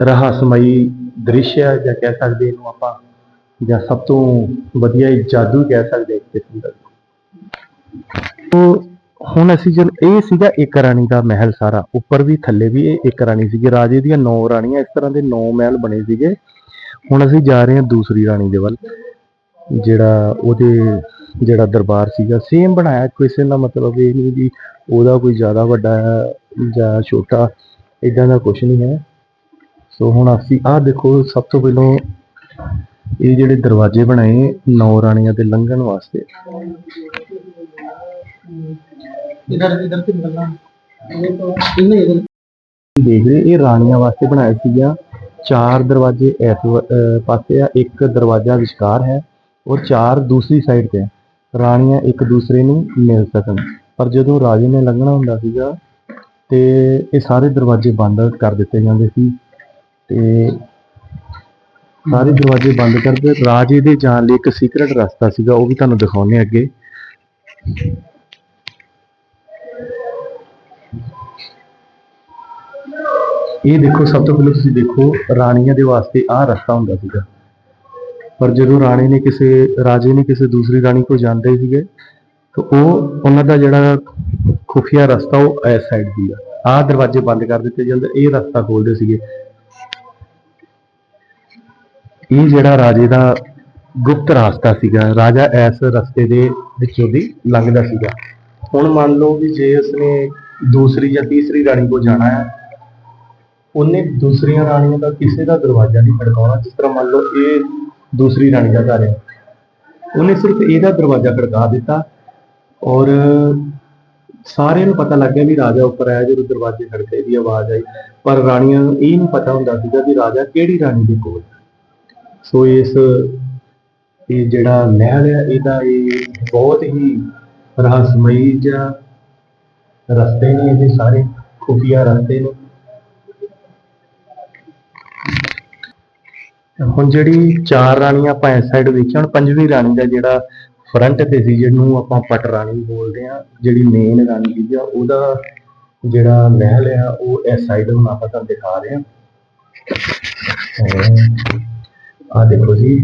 ਰਹੱਸਮਈ ਦ੍ਰਿਸ਼ ਹੈ ਜਾਂ ਕਹਿ ਸਕਦੇ ਇਹਨੂੰ ਆਪਾਂ ਜਾਂ ਸਭ ਤੋਂ ਵਧੀਆ ਜਾਦੂ ਕਹਿ ਸਕਦੇ ਇੱਕ ਕਿਸਮ ਦਾ ਉਹ ਹੁਣ ਅਸੀਂ ਜਦ ਇਹ ਸੀਗਾ ਇੱਕ ਰਾਣੀ ਦਾ ਮਹਿਲ ਸਾਰਾ। ਉੱਪਰ ਵੀ, ਥੱਲੇ ਵੀ ਇਹ ਇੱਕ ਰਾਣੀ ਸੀਗੀ। ਰਾਜੇ ਦੀਆਂ ਨੌ ਰਾਣੀਆਂ, ਇਸ ਤਰ੍ਹਾਂ ਦੇ ਨੌ ਮਹਿਲ ਬਣੇ ਸੀਗੇ। ਹੁਣ ਅਸੀਂ ਜਾ ਰਹੇ ਹਾਂ ਦੂਸਰੀ ਰਾਣੀ ਦੇ ਵੱਲ, ਜਿਹੜਾ ਉਹਦੇ, ਜਿਹੜਾ ਦਰਬਾਰ ਸੀਗਾ। ਸੇਮ ਬਣਾਇਆ, ਕਿਸੇ ਦਾ ਮਤਲਬ ਇਹ ਨਹੀਂ ਵੀ ਉਹਦਾ ਕੋਈ ਜ਼ਿਆਦਾ ਵੱਡਾ ਜਾਂ ਛੋਟਾ ਇਦਾਂ ਦਾ ਕੁਝ ਨਹੀਂ ਹੈ। ਸੋ ਹੁਣ ਅਸੀਂ, ਆਹ ਦੇਖੋ, ਸਭ ਤੋਂ ਪਹਿਲਾਂ ਇਹ ਜਿਹੜੇ ਦਰਵਾਜ਼ੇ ਬਣਾਏ ਨੌ ਰਾਣੀਆਂ ਦੇ ਲੰਘਣ ਵਾਸਤੇ। ਇਧਰ ਇਧਰ ਤੇ ਦੇਖ ਰਹੇ ਇਹ ਰਾਣੀਆਂ ਵਾਸਤੇ ਬਣਾਏ ਸੀਗਾ। ਚਾਰ ਦਰਵਾਜ਼ੇ ਇਸ ਪਾਸੇ ਆ ਇੱਕ ਦਰਵਾਜ਼ਾ ਵਿਚਕਾਰ ਹੈ ਔਰ ਚਾਰ ਦੂਸਰੀ ਸਾਈਡ ਤੇ। ਰਾਣੀਆਂ ਇੱਕ ਦੂਸਰੇ ਨੂੰ ਮਿਲ ਸਕਣ। ਪਰ ਜਦੋਂ ਰਾਜੇ ਨੇ ਲੰਘਣਾ ਹੁੰਦਾ ਸੀਗਾ ਤੇ ਇਹ ਸਾਰੇ ਦਰਵਾਜ਼ੇ ਬੰਦ ਕਰ ਦਿੱਤੇ ਜਾਂਦੇ ਸੀ। ਤੇ ਸਾਰੇ ਦਰਵਾਜ਼ੇ ਬੰਦ ਕਰਦੇ ਰਾਜੇ ਦੇ ਜਾਣ ਲਈ ਇੱਕ ਸੀਕ੍ਰੇਟ ਰਸਤਾ ਸੀਗਾ, ਉਹ ਵੀ ਤੁਹਾਨੂੰ ਦਿਖਾਉਣੇ ਅੱਗੇ। ਇਹ ਦੇਖੋ, ਸਭ ਤੋਂ ਪਹਿਲਾਂ ਤੁਸੀਂ ਦੇਖੋ, ਰਾਣੀਆਂ ਦੇ ਵਾਸਤੇ ਆਹ ਰਸਤਾ ਹੁੰਦਾ ਸੀਗਾ। ਪਰ ਜਦੋਂ ਰਾਣੀ ਨੇ ਕਿਸੇ, ਰਾਜੇ ਨੇ ਕਿਸੇ ਦੂਸਰੀ ਰਾਣੀ ਕੋਲ ਜਾਂਦੇ ਸੀਗੇ, ਤਾਂ ਉਹ, ਉਹਨਾਂ ਦਾ ਜਿਹੜਾ ਖੁਫੀਆ ਰਸਤਾ, ਉਹ ਇਸ ਸਾਈਡ ਸੀਗਾ ਆਹ ਦਰਵਾਜ਼ੇ ਬੰਦ ਕਰ ਦਿੱਤੇ ਜਾਂਦੇ ਇਹ ਰਸਤਾ ਖੋਲਦੇ ਸੀਗੇ। ਇਹ ਜਿਹੜਾ ਰਾਜੇ ਦਾ ਗੁਪਤ ਰਸਤਾ ਸੀਗਾ, ਰਾਜਾ ਇਸ ਰਸਤੇ ਦੇ ਵਿੱਚੋਂ ਦੀ ਲੰਘਦਾ ਸੀਗਾ। ਹੁਣ ਮੰਨ ਲਓ ਵੀ ਜੇ ਉਸਨੇ ਦੂਸਰੀ ਜਾਂ ਤੀਸਰੀ ਰਾਣੀ ਕੋਲ ਜਾਣਾ ਹੈ, ਉਹਨੇ ਦੂਸਰੀਆਂ ਰਾਣੀਆਂ ਦਾ ਕਿਸੇ ਦਾ ਦਰਵਾਜ਼ਾ ਨਹੀਂ ਖੜਕਾਉਣਾ, ਜਿਸ ਤਰ੍ਹਾਂ ਮੰਨ ਲਓ ਇਹ ਦੂਸਰੀ ਰਾਣੀ ਦਾ ਘਰ ਹੈ। ਉਹਨੇ ਸਿਰਫ ਇਹਦਾ ਦਰਵਾਜ਼ਾ ਖੜਕਾ ਦਿੱਤਾ ਔਰ ਸਾਰਿਆਂ ਨੂੰ ਪਤਾ ਲੱਗ ਗਿਆ ਵੀ ਰਾਜਾ ਉੱਪਰ ਆਇਆ, ਜਦੋਂ ਦਰਵਾਜ਼ੇ ਖੜਕੇ ਦੀ ਆਵਾਜ਼ ਆਈ। ਪਰ ਰਾਣੀਆਂ ਨੂੰ ਇਹ ਨਹੀਂ ਪਤਾ ਹੁੰਦਾ ਸੀਗਾ ਵੀ ਰਾਜਾ ਕਿਹੜੀ ਰਾਣੀ ਦੇ ਕੋਲ ਸੋ ਇਸ, ਇਹ ਜਿਹੜਾ ਮਹਿਲ ਹੈ, ਇਹਦਾ ਇਹ ਬਹੁਤ ਹੀ ਰਹੱਸਮਈ ਜਿਹਾ ਰਸਤੇ ਨੇ ਇਹਦੇ ਸਾਰੇ, ਖੁਫੀਆ ਰਸਤੇ ਨੇ। ਹੁਣ ਜਿਹੜੀ ਚਾਰ ਰਾਣੀਆਂ ਆਪਾਂ ਇਸ ਸਾਈਡ ਵੇਖੀਆਂ, ਹੁਣ ਪੰਜਵੀਂ ਰਾਣੀ ਦਾ ਜਿਹੜਾ ਫਰੰਟ ਤੇ ਸੀ, ਜਿਹਨੂੰ ਆਪਾਂ ਪਟ ਰਾਣੀ ਬੋਲਦੇ ਆ ਜਿਹੜੀ ਮੇਨ ਰਾਣੀ ਸੀ ਆ ਉਹਦਾ ਜਿਹੜਾ ਮਹਿਲ ਆ, ਉਹ ਇਸ ਸਾਈਡ ਹੁਣ ਆਪਾਂ ਤੁਹਾਨੂੰ ਦਿਖਾ ਰਹੇ ਆ ਆ ਦੇਖੋ ਜੀ।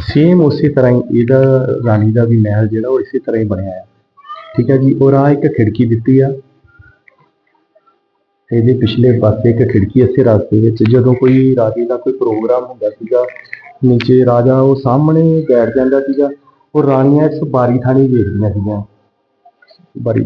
ਸੇਮ ਉਸੇ ਤਰ੍ਹਾਂ ਹੀ ਇਹਦਾ ਰਾਣੀ ਦਾ ਵੀ ਮਹਿਲ ਜਿਹੜਾ ਉਹ ਇਸੇ ਤਰ੍ਹਾਂ ਹੀ ਬਣਿਆ ਹੈ ਠੀਕ ਹੈ ਜੀ, ਔਰ ਆ ਇੱਕ ਖਿੜਕੀ ਦਿੱਤੀ ਆ। ਇਹਦੇ ਪਿਛਲੇ ਪਾਸੇ ਇੱਕ ਖਿੜਕੀ ਇਸੇ ਰਸਤੇ ਵਿੱਚ। ਜਦੋਂ ਕੋਈ ਰਾਜੇ ਦਾ ਕੋਈ ਪ੍ਰੋਗਰਾਮ ਹੁੰਦਾ ਸੀਗਾ, ਨੀਚੇ ਰਾਜਾ ਉਹ ਸਾਹਮਣੇ ਬੈਠ ਜਾਂਦਾ ਸੀਗਾ, ਉਹ ਰਾਣੀਆਂ ਇਸ ਬਾਰੀ ਥਾਣੀ ਵੇਖਦੀਆਂ ਸੀਗੀਆਂ। ਬਾਰੀ।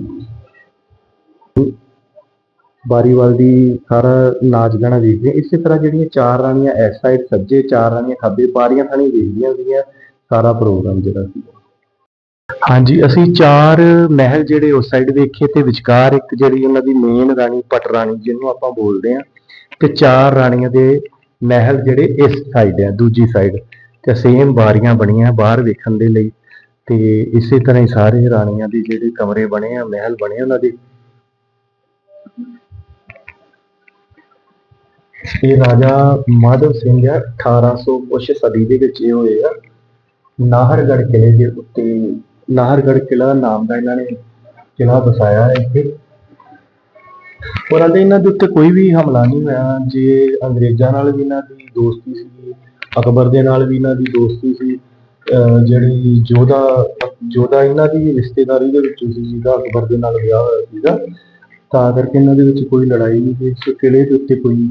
ਬਾਰੀਵਾਲ ਦੀ ਸਾਰਾ ਨਾਚ ਗਾਣਾ ਵੇਖਦੇ ਇਸੇ ਤਰ੍ਹਾਂ ਜਿਹੜੀਆਂ ਚਾਰ ਰਾਣੀਆਂ ਇਸ ਸਾਈਡ ਸੱਜੇ ਚਾਰ ਰਾਣੀਆਂ ਖੱਬੇ ਬਾਰੀਆਂ ਥਾਣੀ ਵੇਖਦੀਆਂ ਸੀਗੀਆਂ, ਸਾਰਾ ਪ੍ਰੋਗਰਾਮ ਜਿਹੜਾ ਸੀ ਹਾਂਜੀ, ਅਸੀਂ ਚਾਰ ਮਹਿਲ ਜਿਹੜੇ ਉਸ ਸਾਈਡ ਵੇਖੇ ਤੇ ਵਿਚਕਾਰ ਇੱਕ ਜਿਹੜੀ ਉਹਨਾਂ ਦੀ ਮੇਨ ਰਾਣੀ, ਪਟ ਰਾਣੀ ਜਿਹਨੂੰ ਆਪਾਂ ਬੋਲਦੇ ਆ ਤੇ ਚਾਰ ਰਾਣੀਆਂ ਦੇ ਮਹਿਲ ਜਿਹੜੇ ਇਸ ਸਾਈਡ ਆ, ਦੂਜੀ ਸਾਈਡ ਤੇ ਸੇਮ ਬਾਰੀਆਂ ਬਣੀਆਂ ਬਾਹਰ ਵੇਖਣ ਦੇ ਲਈ। ਤੇ ਇਸੇ ਤਰ੍ਹਾਂ ਹੀ ਸਾਰੇ ਰਾਣੀਆਂ ਦੇ ਜਿਹੜੇ ਕਮਰੇ ਬਣੇ ਆ, ਮਹਿਲ ਬਣੇ ਉਹਨਾਂ ਦੇ। ਇਹ ਰਾਜਾ ਮਾਧਵ ਸਿੰਘ ਆ 1800 ਕੁਛ ਸਦੀ ਦੇ ਵਿੱਚ ਇਹ ਹੋਏ ਆ। ਨਾਹਰਗੜ੍ਹ ਕਿਲੇ ਦੇ ਉੱਤੇ, ਨਾਹਰਗੜ੍ਹ ਕਿਲਾ ਨਾਮ ਦਾ ਇਹਨਾਂ ਨੇ ਕਿਲਾ ਵਸਾਇਆ ਹੈ ਇੱਥੇ। ਉਹਨਾਂ ਦੇ ਇਹਨਾਂ ਦੇ ਉੱਤੇ ਕੋਈ ਵੀ ਹਮਲਾ ਨਹੀਂ ਹੋਇਆ। ਜੇ ਅੰਗਰੇਜ਼ਾਂ ਨਾਲ ਵੀ ਇਹਨਾਂ ਦੀ ਦੋਸਤੀ ਸੀ, ਅਕਬਰ ਦੇ ਨਾਲ ਵੀ ਇਹਨਾਂ ਦੀ ਦੋਸਤੀ ਸੀ, ਅਹ ਜਿਹੜੀ ਜੋਧਾ ਜੋਧਾ ਇਹਨਾਂ ਦੀ ਰਿਸ਼ਤੇਦਾਰੀ ਦੇ ਵਿੱਚੋਂ ਸੀ, ਜਿਹਦਾ ਅਕਬਰ ਦੇ ਨਾਲ ਵਿਆਹ ਹੋਇਆ ਸੀਗਾ। ਤਾਂ ਕਰਕੇ ਇਹਨਾਂ ਦੇ ਵਿੱਚ ਕੋਈ ਲੜਾਈ ਨਹੀਂ ਸੀ। ਇਸ ਕਿਲੇ ਦੇ ਉੱਤੇ ਕੋਈ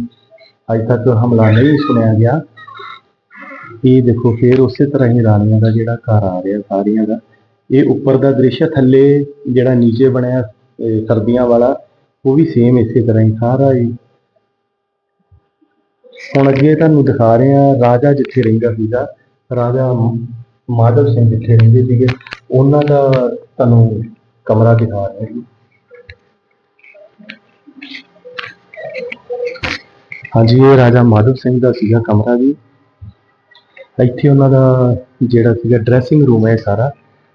ਅੱਜ ਤੱਕ ਹਮਲਾ ਨਹੀਂ ਸੁਣਿਆ ਗਿਆ। ਇਹ ਦੇਖੋ, ਫੇਰ ਉਸੇ ਤਰ੍ਹਾਂ ਹੀ ਰਾਣੀਆਂ ਦਾ ਜਿਹੜਾ ਘਰ ਆ ਰਿਹਾ, ਸਾਰੀਆਂ ਦਾ। ਇਹ ਉੱਪਰ ਦਾ ਦ੍ਰਿਸ਼ ਥੱਲੇ ਜਿਹੜਾ ਨੀਚੇ ਬਣਿਆ ਸਰਦੀਆਂ ਵਾਲਾ, ਉਹ ਵੀ ਸੇਮ ਇਸੇ ਤਰ੍ਹਾਂ ਹੀ, ਸਾਰਾ ਹੀ। ਹੁਣ ਅੱਗੇ ਤੁਹਾਨੂੰ ਦਿਖਾ ਰਹੇ ਆ ਰਾਜਾ ਜਿੱਥੇ ਰਹਿੰਦਾ ਸੀਗਾ, ਰਾਜਾ ਮਾਧਵ ਸਿੰਘ ਜਿੱਥੇ ਰਹਿੰਦੇ ਸੀਗੇ, ਉਹਨਾਂ ਦਾ ਤੁਹਾਨੂੰ ਕਮਰਾ ਦਿਖਾ ਰਹੇ ਹਾਂ ਜੀ ਹਾਂਜੀ, ਇਹ ਰਾਜਾ ਮਾਧਵ ਸਿੰਘ ਦਾ ਸੀਗਾ ਕਮਰਾ ਜੀ। ਇੱਥੇ ਉਹਨਾਂ ਦਾ ਜਿਹੜਾ ਸੀਗਾ ਡਰੈਸਿੰਗ ਰੂਮ ਹੈ ਸਾਰਾ।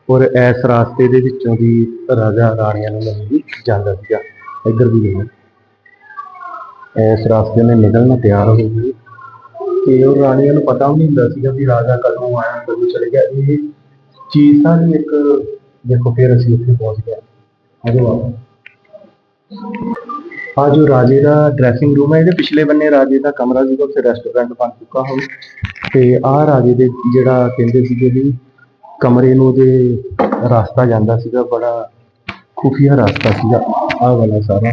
ਔਰ ਇਸ ਰਾਸਤੇ ਦੇ ਵਿੱਚੋਂ ਦੀ ਰਾਜਾ ਰਾਣੀਆਂ ਨੂੰ ਮਿਲਣ ਲਈ ਜਾਂਦਾ ਸੀਗਾ। ਇੱਧਰ ਵੀ ਦੇਖੋ ਇਸ ਰਾਸਤੇ ਨੇ ਨਿਕਲਣਾ ਤਿਆਰ ਹੋ ਗਈ ਤੇ ਉਹ ਰਾਣੀਆਂ ਨੂੰ ਪਤਾ ਵੀ ਨਹੀਂ ਹੁੰਦਾ ਸੀਗਾ ਵੀ ਰਾਜਾ ਕਦੋਂ ਆਇਆ ਕਦੋਂ ਚਲੇ ਗਿਆ। ਇਹ ਚੀਜ਼ ਸਾਰੀ ਇੱਕ, ਦੇਖੋ ਫਿਰ ਅਸੀਂ ਉੱਥੇ ਪਹੁੰਚ ਗਏ। ਆਜੋ ਆਓ। ਆ ਜੋ ਰਾਜੇ ਦਾ ਡਰੈਸਿੰਗ ਰੂਮ ਹੈ, ਇਹਦੇ ਪਿਛਲੇ ਬੰਨੇ ਰਾਜੇ ਦਾ ਕਮਰਾ ਸੀਗਾ, ਉੱਥੇ ਰੈਸਟੋਰੈਂਟ ਬਣ ਚੁੱਕਾ ਹੁਣ ਤੇ ਆਹ ਰਾਜੇ ਦੇ ਜਿਹੜਾ ਕਹਿੰਦੇ ਸੀਗੇ ਵੀ ਕਮਰੇ ਨੂੰ ਉਹਦੇ ਰਸਤਾ ਜਾਂਦਾ ਸੀਗਾ, ਬੜਾ ਖੁਫੀਆ ਰਸਤਾ ਸੀਗਾ ਆਹ ਵਾਲਾ ਸਾਰਾ।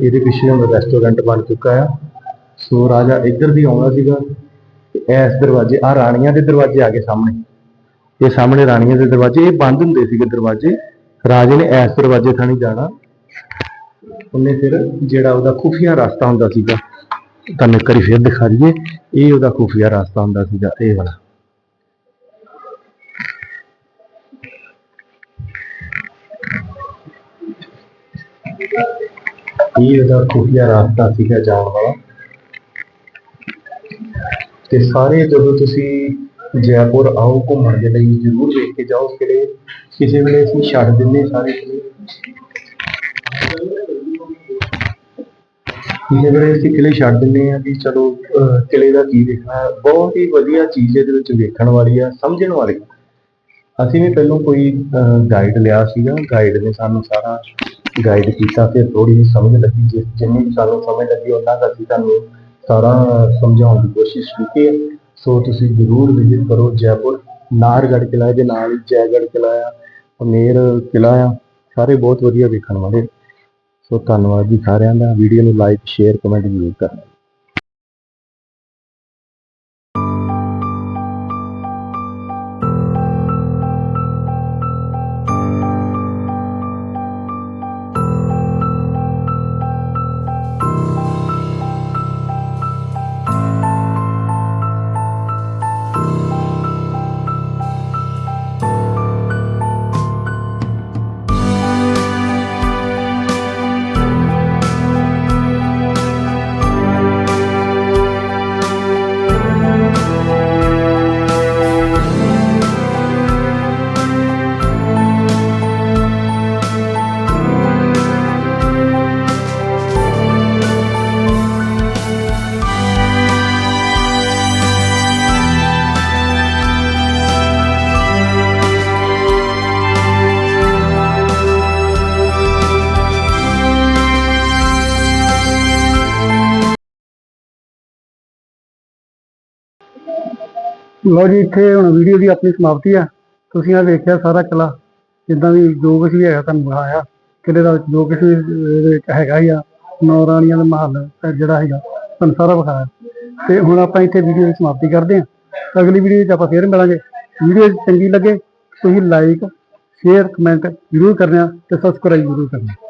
ਇਹਦੇ ਪਿੱਛੇ ਹੁਣ ਰੈਸਟੋਰੈਂਟ ਬਣ ਚੁੱਕਾ ਆ। ਸੋ ਰਾਜਾ ਇੱਧਰ ਦੀ ਆਉਣਾ ਸੀਗਾ ਇਸ ਦਰਵਾਜ਼ੇ ਆ ਰਾਣੀਆਂ ਦੇ ਦਰਵਾਜ਼ੇ ਆ ਗਏ ਸਾਹਮਣੇ। ਇਹ ਸਾਹਮਣੇ ਰਾਣੀਆਂ ਦੇ ਦਰਵਾਜ਼ੇ, ਇਹ ਬੰਦ ਹੁੰਦੇ ਸੀਗੇ ਦਰਵਾਜ਼ੇ। ਰਾਜੇ ਨੇ ਇਸ ਦਰਵਾਜ਼ੇ ਥਾਣੀ ਜਾਣਾ। ਉਹਨੇ ਫਿਰ ਜਿਹੜਾ ਉਹਦਾ ਖੁਫੀਆ ਰਸਤਾ ਹੁੰਦਾ ਸੀਗਾ, ਤੁਹਾਨੂੰ ਇੱਕ ਵਾਰੀ ਫਿਰ ਦਿਖਾ ਦਈਏ, ਇਹ ਉਹਦਾ ਖੁਫੀਆ ਰਸਤਾ ਹੁੰਦਾ ਸੀਗਾ, ਇਹ ਵਾਲਾ। ਇਹ ਉਹਦਾ ਖੁਫੀਆ ਰਸਤਾ ਸੀਗਾ ਜਾਣ ਵਾਲਾ। ਤੇ ਸਾਰੇ ਜਦੋਂ ਤੁਸੀਂ ਜੈਪੁਰ ਆਓ, ਘੁੰਮਣ ਦੇ ਲਈ ਜ਼ਰੂਰ ਦੇਖ ਕੇ ਜਾਓ ਕਿਲੇ ਕਿਸੇ ਵੇਲੇ ਅਸੀਂ ਛੱਡ ਦਿੰਦੇ ਸਾਰੇ ਕਿਲੇ ਅਸੀਂ ਕਿਲੇ ਛੱਡ ਦਿੰਦੇ ਆ ਵੀ ਚਲੋ ਅਹ, ਕਿਲੇ ਦਾ ਕੀ ਦੇਖਣਾ ਬਹੁਤ ਹੀ ਵਧੀਆ ਚੀਜ਼ ਇਹਦੇ ਵਿੱਚ ਵੇਖਣ ਵਾਲੀ ਆ ਸਮਝਣ ਵਾਲੀ। ਅਸੀਂ ਵੀ ਪਹਿਲਾਂ ਕੋਈ ਗਾਈਡ ਲਿਆ ਸੀਗਾ। ਗਾਈਡ ਨੇ ਸਾਨੂੰ ਸਾਰਾ ਗਾਈਡ ਕੀਤਾ ਫਿਰ ਥੋੜੀ ਜਿਹੀ ਸਮਝ ਲੱਗੀ। ਜਿ- ਜਿੰਨੀ ਵੀ ਸਾਨੂੰ ਸਮਝ ਲੱਗੀ ਉਹਨਾਂ ਦਾ ਅਸੀਂ ਤੁਹਾਨੂੰ ਸਾਰਾ ਸਮਝਾਉਣ ਦੀ ਕੋਸ਼ਿਸ਼ ਕੀਤੀ ਹੈ। ਸੋ ਤੁਸੀਂ ਜ਼ਰੂਰ ਵਿਜ਼ਿਟ ਕਰੋ ਜੈਪੁਰ ਨਾਹਰਗੜ੍ਹ ਕਿਲ੍ਹਾ ਦੇ ਨਾਲ ਹੀ ਜੈਗੜ੍ਹ ਕਿਲ੍ਹਾ ਆ ਅਮੇਰ ਕਿਲ੍ਹਾ ਆ। ਸਾਰੇ ਬਹੁਤ ਵਧੀਆ ਵੇਖਣ ਵਾਲੇ। ਸੋ ਧੰਨਵਾਦ ਜੀ ਸਾਰਿਆਂ ਦਾ। ਵੀਡੀਓ ਨੂੰ ਲਾਈਕ ਸ਼ੇਅਰ ਕਮੈਂਟ ਜ਼ਰੂਰ ਕਰਨਾ। ਲਓ ਜੀ, ਇੱਥੇ ਹੁਣ ਵੀਡੀਓ ਦੀ ਆਪਣੀ ਸਮਾਪਤੀ ਆ। ਤੁਸੀਂ ਆ ਵੇਖਿਆ ਸਾਰਾ ਕਿਲਾ, ਜਿੱਦਾਂ ਵੀ ਜੋ ਕੁਝ ਵੀ ਹੈਗਾ ਤੁਹਾਨੂੰ ਦਿਖਾਇਆ ਕਿਲੇ ਦਾ ਜੋ ਕੁਝ ਵੀ ਇਹਦੇ ਵਿੱਚ ਹੈਗਾ ਹੀ ਆ ਨੌ ਰਾਣੀਆਂ ਦਾ ਮਹੱਲ ਜਿਹੜਾ ਹੈਗਾ, ਤੁਹਾਨੂੰ ਸਾਰਾ ਵਿਖਾਇਆ। ਤੇ ਹੁਣ ਆਪਾਂ ਇੱਥੇ ਵੀਡੀਓ ਦੀ ਸਮਾਪਤੀ ਕਰਦੇ ਹਾਂ। ਅਗਲੀ ਵੀਡੀਓ ਵਿੱਚ ਆਪਾਂ ਫੇਰ ਮਿਲਾਂਗੇ। ਵੀਡੀਓ ਚੰਗੀ ਲੱਗੇ, ਤੁਸੀਂ ਲਾਈਕ ਸ਼ੇਅਰ ਕਮੈਂਟ ਜ਼ਰੂਰ ਕਰਨਾ ਤੇ ਸਬਸਕ੍ਰਾਈਬ ਜ਼ਰੂਰ ਕਰਨਾ।